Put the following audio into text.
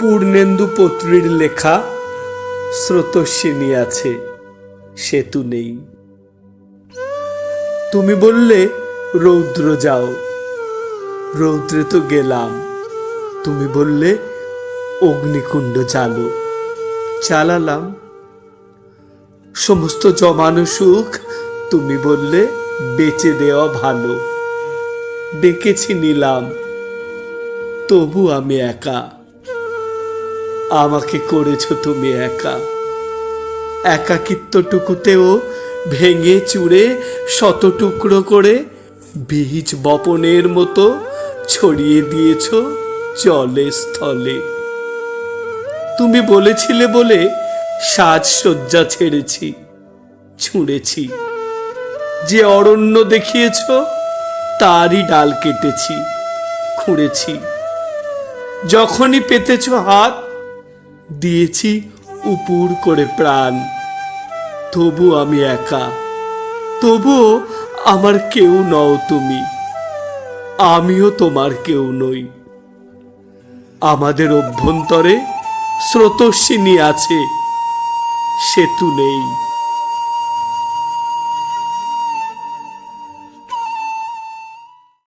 পূর্ণেন্দু পত্রীর লেখা স্রোতস্বিনী আছে সেতু নেই। তুমি বললে, রৌদ্র যাও। রৌদ্রে তো গেলাম। তুমি বললে, অগ্নিকুণ্ড চালো। চালালাম। সমস্ত জমানো সুখ তুমি বললে, বেচে দেওয়া ভালো। ডেকেছি নিলাম। তবু আমি একা। আমাকে করেছ তুমি একা। একাকিত্বটুকুতেও ভেঙে চুড়ে শত টুকরো করে বীজ বপনের মতো ছড়িয়ে দিয়েছ জলে স্থলে। তুমি বলেছিলে বলে সাজসজ্জা ছেড়েছি, ছুঁড়েছি। যে অরণ্য দেখিয়েছ, তারই ডাল কেটেছি, খুঁড়েছি। যখনই পেতেছ হাত দিয়েছি উপুর করে প্রাণ। তবু আমি একা। তবু আমার কেউ নও তুমি। আমিও তোমার কেউ নই। আমাদের অভ্যন্তরে স্রোতস্বিনী আছে, সেতু নেই।